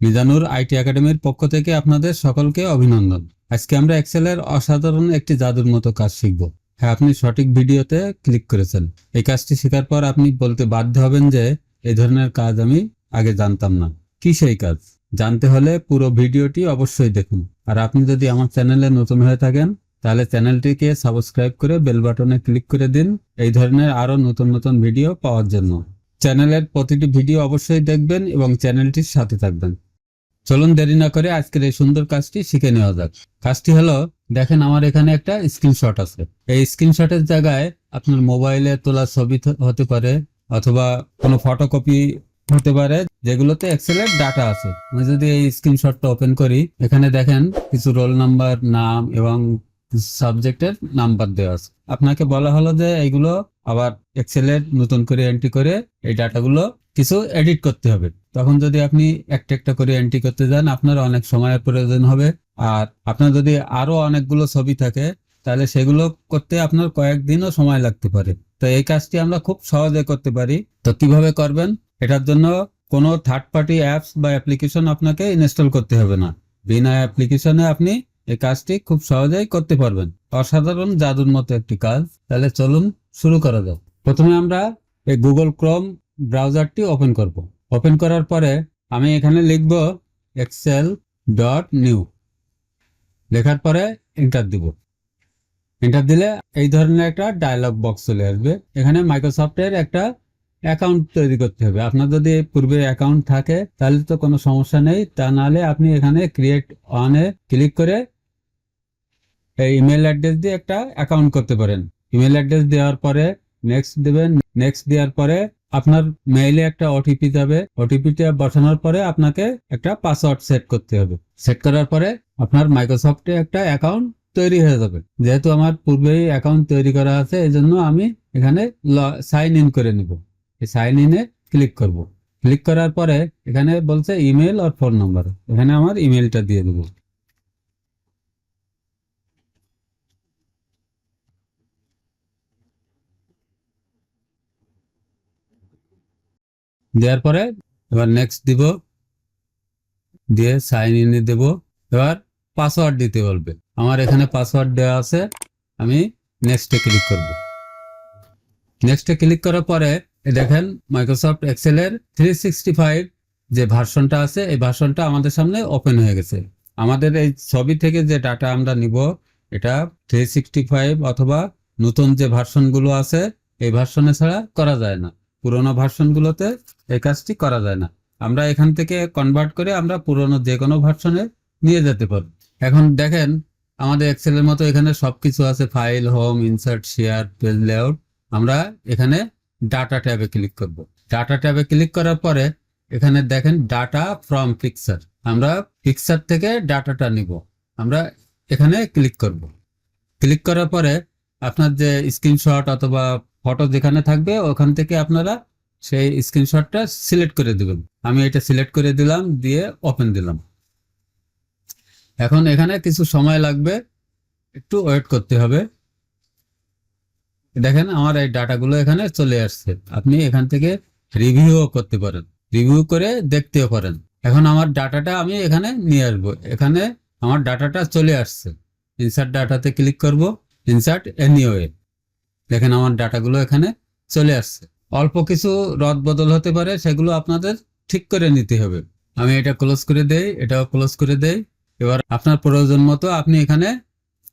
Mizanur IT একাডেমির পক্ষ থেকে আপনাদের সকলকে অভিনন্দন। আজকে আমরা এক্সেলের অসাধারণ একটি জাদুর মতো কাজ শিখব। হ্যাঁ আপনি সঠিক ভিডিওতে ক্লিক করেছেন। এই কাজটি শেখার পর আপনি বলতে বাধ্য হবেন যে এই ধরনের কাজ আমি আগে জানতাম না। কি সেই কাজ? জানতে হলে পুরো ভিডিওটি অবশ্যই দেখুন। আর আপনি যদি আমার চ্যানেলে নতুন হয়ে থাকেন, তাহলে চ্যানেলটিকে সাবস্ক্রাইব করে বেল বাটনে ক্লিক করে দিন এই ধরনের আরও নতুন নতুন ভিডিও পাওয়ার জন্য। চ্যানেলের প্রতিটি ভিডিও অবশ্যই দেখবেন এবং চ্যানেলটির সাথে থাকবেন। চলুন দেরি না করে আজকের এই সুন্দর কাজটি শিখে নেওয়া যাক। কাজটি হলো, দেখেন আমার এখানে একটা স্ক্রিনশট আছে। এই স্ক্রিনশটের জায়গায় আপনার মোবাইলে তোলা ছবি হতে পারে অথবা কোনো ফটোকপি হতে পারে, যেগুলোতে এক্সেলের ডাটা আছে। আমি যদি এই স্ক্রিনশটটা ওপেন করি, এখানে দেখেন কিছু রোল নাম্বার নাম এবং সাবজেক্টের নাম্বার দেওয়া আছে। আপনাকে বলা হলো যে এইগুলো আবার এক্সেলের নতুন করে এন্ট্রি করে এই ডাটাগুলো কিছু এডিট করতে হবে। তখন যদি আপনি একটা একটা করে এন্ট্রি করতে যান, আপনার অনেক সময়ের প্রয়োজন হবে। আর আপনার যদি আরও অনেকগুলো ছবি থাকে, তাহলে সেগুলো করতে আপনার কয়েকদিনও সময় লাগতে পারে। তো এই কাজটি আমরা খুব সহজে করতে পারি। তো কীভাবে করবেন? এটার জন্য কোনো থার্ড পার্টি অ্যাপস বা অ্যাপ্লিকেশন আপনাকে ইনস্টল করতে হবে না। বিনা অ্যাপ্লিকেশনে আপনি এই কাজটি খুব সহজেই করতে পারবেন। অসাধারণ জাদুর মতো একটি কাজ। তাহলে চলুন শুরু করা যাক। প্রথমে আমরা এই গুগল ক্রোম ব্রাউজারটি ওপেন করব। ওপেন করার পরে আমি এখানে লিখব এক্সেল ডট নিউ লেখার পরে এন্টার দিব। এন্টার দিলে এই ধরনের একটা ডায়লগ বক্স চলে আসবে। এখানে মাইক্রোসফটের একটা অ্যাকাউন্ট তৈরি করতে হবে। আপনার যদি পূর্বে অ্যাকাউন্ট থাকে, তাহলে তো কোনো সমস্যা নেই। তা নাহলে আপনি এখানে ক্রিয়েট অনে ক্লিক করে এই ইমেল অ্যাড্রেস দিয়ে একটা অ্যাকাউন্ট করতে পারেন। ইমেল অ্যাড্রেস দেওয়ার পরে নেক্সট দেবেন। নেক্সট দেওয়ার পরে আপনার মেইলে একটা ওটিপি যাবে। ওটিপিটা বসানোর পরে আপনাকে একটা পাসওয়ার্ড সেট করতে হবে। সেট করার পরে আপনার মাইক্রোসফটে একটা অ্যাকাউন্ট তৈরি হয়ে যাবে। যেহেতু আমার পূর্বেই অ্যাকাউন্ট তৈরি করা আছে এই জন্য আমি এখানে সাইন ইন করে নিব। এই সাইন ইনে ক্লিক করব। ক্লিক করার পরে এখানে বলছে ইমেল আর ফোন নাম্বার এখানে আমার ইমেলটা দিয়ে দেবো। দেওয়ার পরে এবার নেক্সট দিব, দিয়ে সাইন ইনে দেব। এবার পাসওয়ার্ড দিতে বলবে। আমার এখানে পাসওয়ার্ড দেওয়া আছে, আমি নেক্সটে ক্লিক করব। নেক্সটে ক্লিক করার পরে দেখেন মাইক্রোসফট এক্সেলের থ্রি সিক্সটি ফাইভ যে ভার্সনটা আছে, এই ভার্সনটা আমাদের সামনে ওপেন হয়ে গেছে। আমাদের এই ছবি থেকে যে ডাটা আমরা নিব, এটা থ্রি সিক্সটি ফাইভ অথবা নতুন যে ভার্সনগুলো আছে, এই ভার্সনে ছাড়া করা যায় না। পুরোনো ভার্সনগুলোতে এই কাজটি করা যায় না। আমরা এখান থেকে কনভার্ট করে আমরা পুরোনো যে কোনো ভার্সনে নিয়ে যেতে পারব এখন দেখেন, আমাদের এক্সেলের মতো এখানে সবকিছু আছে file home insert share page layout আমরা এখানে ডাটা ট্যাবে ক্লিক করব। ডাটা ট্যাবে ক্লিক করার পরে এখানে দেখেন ডাটা ফ্রম পিকচার আমরা পিকচার থেকে ডাটাটা নিব। আমরা এখানে ক্লিক করব। ক্লিক করার পরে আপনার যে স্ক্রিনশট অথবা ফটো যেখানে থাকবে, ওখান থেকে আপনারা সেই স্ক্রিনশটটা সিলেক্ট করে দেবেন। আমি এটা সিলেক্ট করে দিলাম, দিয়ে ওপেন দিলাম। এখন এখানে কিছু সময় লাগবে, একটু ওয়েট করতে হবে। দেখেন আমার এই ডাটাগুলো এখানে চলে আসছে। আপনি এখান থেকে রিভিউও করতে পারেন। রিভিউ করে দেখতেও পারেন। এখন আমার ডাটাটা আমি এখানে নিয়ে আসব। এখানে আমার ডাটাটা চলে আসছে। ইনসার্ট ডাটাতে ক্লিক করব। ইনসার্ট এনিওয়ে দেখেন আমার ডাটাগুলো এখানে চলে আসছে। অল্প কিছু রদ বদল হতে পারে, সেগুলো আপনাদের ঠিক করে নিতে হবে। আমি এটা ক্লোজ করে দেই, এটাও ক্লোজ করে দেই। এবার আপনার প্রয়োজন মতো আপনি এখানে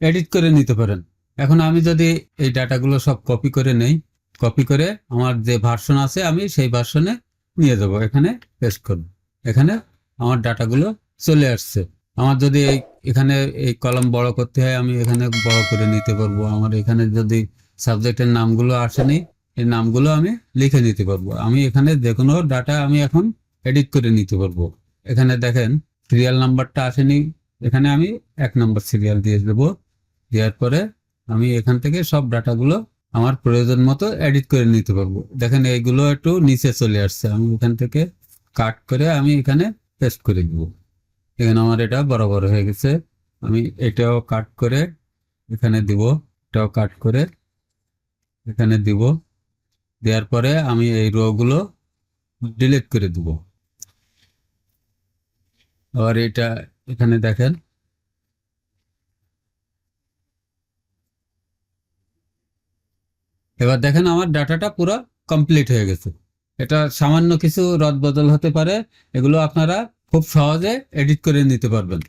এডিট করে নিতে পারেন। এখন আমি যদি এই ডাটাগুলো সব কপি করে নেই, কপি করে আমার যে ভার্সন আছে, আমি সেই ভার্সনে নিয়ে যাব। এখানে পেস্ট করব এখানে আমার ডাটাগুলো চলে আসছে। আমার যদি এই এখানে এই কলম বড় করতে হয়, আমি এখানে বড় করে নিতে পারব। আমার এখানে যদি সাবজেক্টের নামগুলো আসেনি, এই নামগুলো আমি লিখে নিতে পারব। আমি এখানে যে কোনো ডাটা আমি এখন এডিট করে নিতে পারব। এখানে দেখেন সিরিয়াল নাম্বারটা আসেনি। এখানে আমি এক নম্বর সিরিয়াল দিয়ে দেবো। দেওয়ার পরে আমি এখান থেকে সব ডাটাগুলো আমার প্রয়োজন মতো এডিট করে নিতে পারব। দেখেন, এইগুলো একটু নিচে চলে আসছে। আমি এখান থেকে কাট করে আমি এখানে পেস্ট করে দিব এখানে আমার এটা বরাবর হয়ে গেছে। আমি এটাও কাট করে এখানে দিব। এটাও কাট করে এখানে দিব। দেওয়ার পরে আমি এই রোগুলো ডিলিট করে দিব। আবার এটা এখানে দেখেন। এবার দেখেন আমার ডাটাটা পুরো কমপ্লিট হয়ে গেছে। এটা সামান্য কিছু রদ বদল হতে পারে, এগুলো আপনারা খুব সহজে এডিট করে নিতে পারবেন।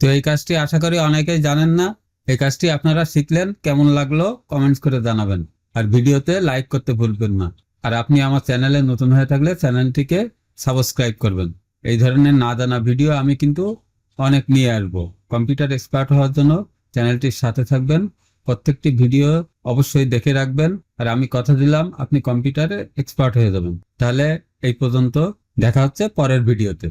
তো এই কাজটি আশা করি অনেকেই জানেন না। এই কাজটি আপনারা শিখলেন, কেমন লাগল কমেন্টস করে জানাবেন। আর ভিডিওতে লাইক করতে ভুলবেন না। আর আপনি আমার চ্যানেলে নতুন হয়ে থাকলে চ্যানেলটিকে সাবস্ক্রাইব করবেন। এই ধরনের না জানা ভিডিও আমি কিন্তু অনেক নিয়ে আসব। কম্পিউটার এক্সপার্ট হওয়ার জন্য চ্যানেলটির সাথে থাকবেন। প্রত্যেকটি ভিডিও অবশ্যই দেখে রাখবেন। আর আমি কথা দিলাম, আপনি কম্পিউটারে এক্সপার্ট হয়ে যাবেন। তাহলে এই পর্যন্ত দেখা হচ্ছে পরের ভিডিওতে।